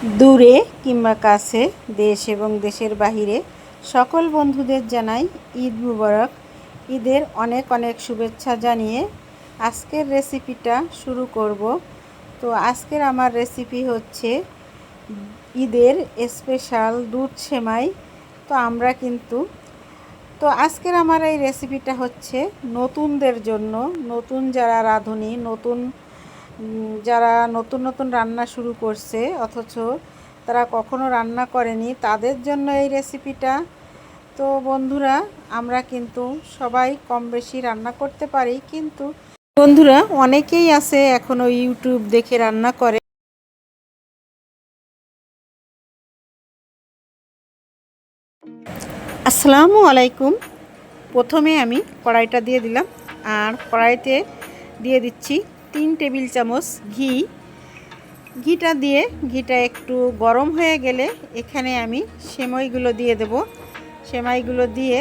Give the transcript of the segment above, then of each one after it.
দূরে কিংবা কাছে দেশ এবং দেশের বাহিরে সকল বন্ধুদের জানাই ঈদ মুবারক। ঈদের অনেক অনেক শুভেচ্ছা জানিয়ে আজকের রেসিপিটা শুরু করব। তো আজকের আমার রেসিপি হচ্ছে ঈদের স্পেশাল দুধ সেমাই। তো আমরা কিন্তু, তো আজকের আমার এই রেসিপিটা হচ্ছে নতুনদের জন্য, নতুন যারা রাঁধুনি, নতুন যারা নতুন নতুন রান্না শুরু করছে, অথচ তারা কখনো রান্না করেনি, তাদের জন্য এই রেসিপিটা তো বন্ধুরা, আমরা কিন্তু সবাই কম বেশি রান্না করতে পারি, কিন্তু বন্ধুরা, অনেকেই আছে এখনও ইউটিউব দেখে রান্না করে। আসসালামু আলাইকুম। প্রথমে আমি কড়াইটা দিয়ে দিলাম, আর কড়াইতে দিয়ে দিচ্ছি তিন টেবিল চামচ ঘি। ঘিটা দিয়ে, ঘিটা একটু গরম হয়ে গেলে এখানে আমি সেমাইগুলো দিয়ে দেব। সেমাইগুলো দিয়ে,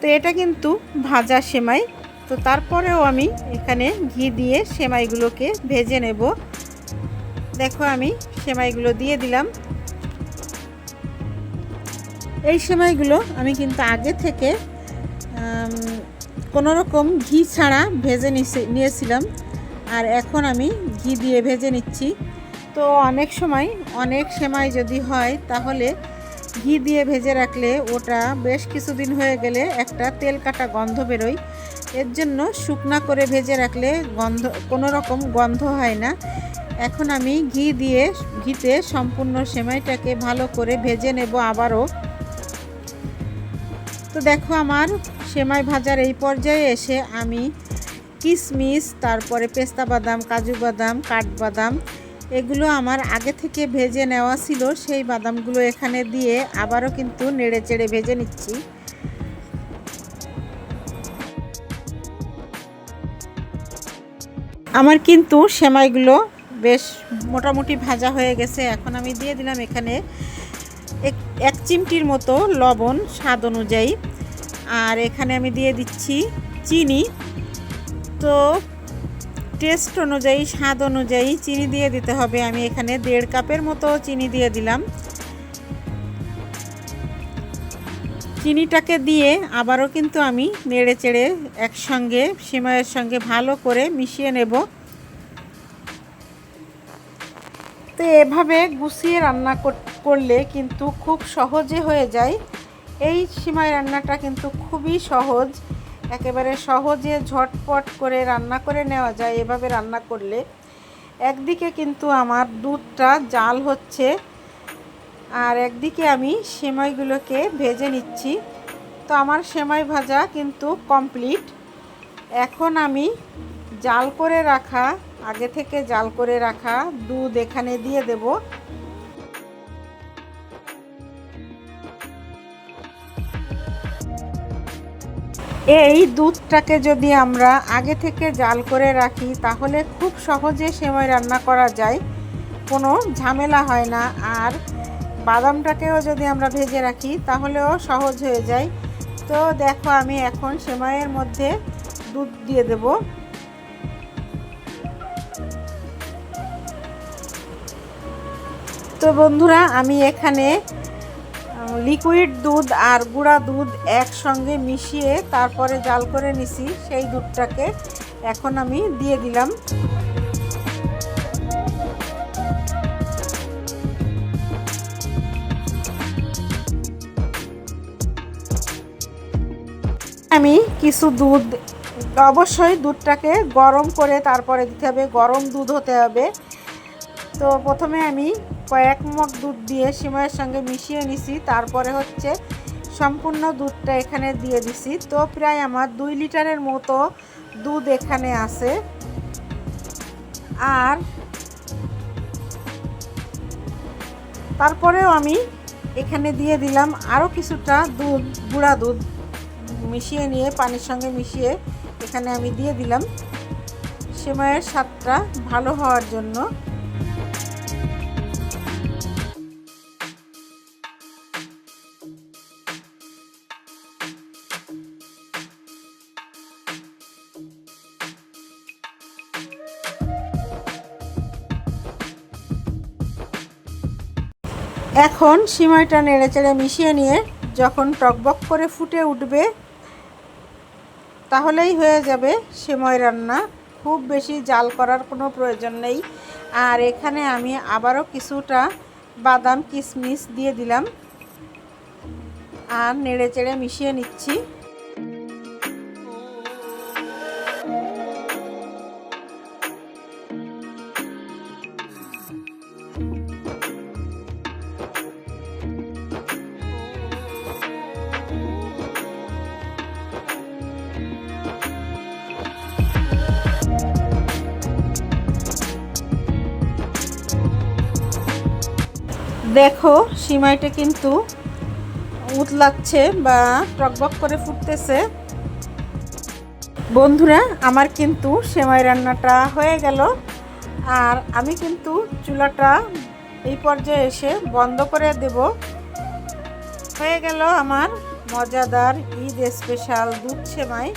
তো এটা কিন্তু ভাজা সেমাই। তো তারপরেও আমি এখানে ঘি দিয়ে সেমাইগুলোকে ভেজে নেব। দেখো আমি সেমাইগুলো দিয়ে দিলাম। এই সেমাইগুলো আমি কিন্তু আগে থেকে কোনো রকম ঘি ছাড়া ভেজে নিয়েছিলাম। আর এখন আমি ঘি দিয়ে ভেজে নিচ্ছি। তো অনেক সময়, অনেক সেমাই যদি হয়, তাহলে ঘি দিয়ে ভেজে রাখলে ওটা বেশ কিছুদিন হয়ে গেলে একটা তেল কাটা গন্ধ বেরোয়। এর জন্য শুকনা করে ভেজে রাখলে গন্ধ কোনো রকম গন্ধ হয় না। এখন আমি ঘি দিয়ে, ঘিতে সম্পূর্ণ সেমাইটাকে ভালো করে ভেজে নেব আবারও। তো দেখো আমার সেমাই ভাজার এই পর্যায়ে এসে আমি কিশমিশ তারপরে পেস্তা বাদাম, কাজু বাদাম কাঠবাদাম এগুলো আমার আগে থেকে ভেজে নেওয়া ছিল। সেই বাদামগুলো এখানে দিয়ে আবারও কিন্তু নেড়ে চেড়ে ভেজে নিচ্ছি। আমার কিন্তু সেমাইগুলো বেশ মোটামুটি ভাজা হয়ে গেছে। এখন আমি দিয়ে দিলাম এখানে এক এক চিমটির মতো লবণ স্বাদ অনুযায়ী। আর এখানে আমি দিয়ে দিচ্ছি চিনি। তো টেস্ট অনুযায়ী, স্বাদ অনুযায়ী চিনি দিয়ে দিতে হবে। আমি এখানে দেড় কাপের মতো চিনি দিয়ে দিলাম। চিনিটাকে দিয়ে আবারও কিন্তু আমি নেড়ে চেড়ে একসঙ্গে সিমাইয়ের সঙ্গে ভালো করে মিশিয়ে নেব। তো এভাবে গুছিয়ে রান্না কর- করলে কিন্তু খুব সহজে হয়ে যায়। এই সিমাই রান্নাটা কিন্তু খুবই সহজ। একেবারে সহজে ঝটপট করে রান্না করে নেওয়া যায়, এভাবে রান্না করলে। একদিকে কিন্তু আমার দুধটা জাল হচ্ছে আর একদিকে আমি সেমাইগুলোকে ভেজে নিচ্ছি। তো আমার সেমাই ভাজা কিন্তু কমপ্লিট। এখন আমি জাল করে রাখা, আগে থেকে জাল করে রাখা দুধ এখানে দিয়ে দেব। এই দুধটাকে যদি আমরা আগে থেকে জাল করে রাখি, তাহলে খুব সহজে সেমাই রান্না করা যায়। কোনো ঝামেলা হয় না। আর বাদামটাকেও যদি আমরা ভেজে রাখি, তাহলেও সহজ হয়ে যায়। তো দেখো, আমি এখন সেমাইয়ের মধ্যে দুধ দিয়ে দেব। তো বন্ধুরা, আমি এখানে লিকুইড দুধ আর গুঁড়া দুধ একসঙ্গে মিশিয়ে তারপরে জাল করে নিছি। সেই দুধটাকে এখন আমি দিয়ে দিলাম। আমি কিছু দুধ, অবশ্যই দুধটাকে গরম করে তারপরে দিতে হবে। গরম দুধ হতে হবে। তো প্রথমে আমি কয়েক মগ দুধ দিয়ে সিমাইয়ের সঙ্গে মিশিয়ে নিছি, তারপরে হচ্ছে সম্পূর্ণ দুধটা এখানে দিয়ে দিছি। তো প্রায় আমার দুই লিটারের মতো দুধ এখানে আছে। আর তারপরেও আমি এখানে দিয়ে দিলাম আরও কিছুটা দুধ, গুঁড়া দুধ মিশিয়ে নিয়ে, পানির সঙ্গে মিশিয়ে এখানে আমি দিয়ে দিলাম। সেমাইয়ের স্বাদটা ভালো হওয়ার জন্য। এখন সিমাইটা নেড়ে চেড়ে মিশিয়ে নিয়ে যখন টকবক করে ফুটে উঠবে, তাহলেই হয়ে যাবে সেময় রান্না। খুব বেশি জাল করার কোনো প্রয়োজন নেই। আর এখানে আমি আবারও কিছুটা বাদাম কিশমিশ দিয়ে দিলাম। আর নেড়ে চেড়ে মিশিয়ে নিচ্ছি। দেখো, সিমাইটা কিন্তু উতলাচ্ছে বা টকবক করে ফুটতেছে। বন্ধুরা, আমার কিন্তু সেমাই রান্নাটা হয়ে গেল। আর আমি কিন্তু চুলাটা এই পর্যায়ে এসে বন্ধ করে দেব। হয়ে গেল আমার মজাদার ঈদ স্পেশাল দুধ সেমাই।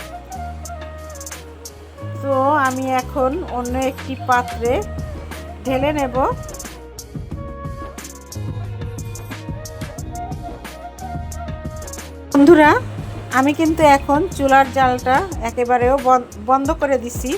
তো আমি এখন অন্য একটি পাত্রে ঢেলে নেব। বন্ধুরা আমি কিন্তু এখন চুলার জালটা একেবারেও বন্ধ করে দিছি।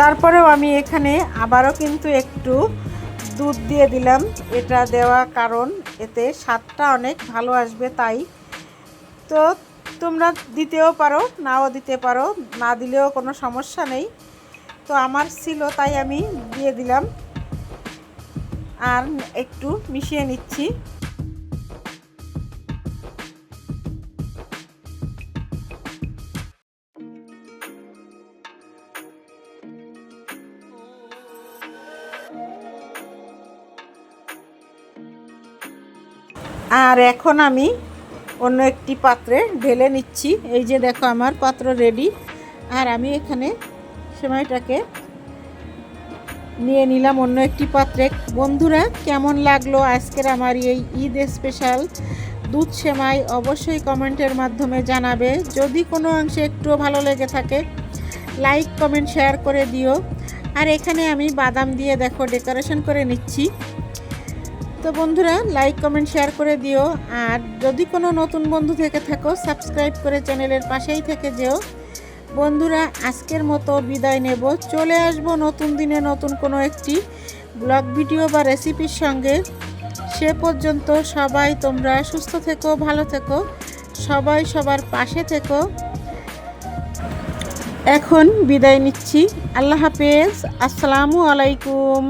তারপরেও আমি এখানে আবারও কিন্তু একটু দুধ দিয়ে দিলাম। এটা দেওয়া কারণ এতে স্বাদটা অনেক ভালো আসবে তাই। তো তোমরা দিতেও পারো, নাও দিতে পারো, না দিলেও কোনো সমস্যা নেই। তো আমার ছিল তাই আমি দিয়ে দিলাম। আর একটু মিশিয়ে নিচ্ছি। আর এখন আমি অন্য একটি পাত্রে ঢেলে নিচ্ছি। এই যে দেখো আমার পাত্র রেডি আর আমি এখানে সেমাইটাকে নিয়ে নিলাম অন্য একটি পাত্রে। বন্ধুরা, কেমন লাগল আজকের আমার এই ঈদ স্পেশাল দুধ সেমাই অবশ্যই কমেন্টের মাধ্যমে জানাবে। যদি কোনো অংশে একটুও ভালো লেগে থাকে লাইক কমেন্ট শেয়ার করে দিও। আর এখানে আমি বাদাম দিয়ে দেখো ডেকোরেশন করে নিচ্ছি। তো বন্ধুরা লাইক কমেন্ট শেয়ার করে দিও। আর যদি কোনো নতুন বন্ধু থেকে থাকো সাবস্ক্রাইব করে চ্যানেলের পাশেই থেকে যেও। বন্ধুরা, আজকের মতো বিদায় নেব। চলে আসব নতুন দিনে নতুন কোনো একটি ব্লগ ভিডিও বা রেসিপির সঙ্গে। সে পর্যন্ত সবাই তোমরা সুস্থ থেকো, ভালো থেকো। সবাই সবার পাশে থেকো। এখন বিদায় নিচ্ছি। আল্লাহ হাফেজ। আসসালামু আলাইকুম।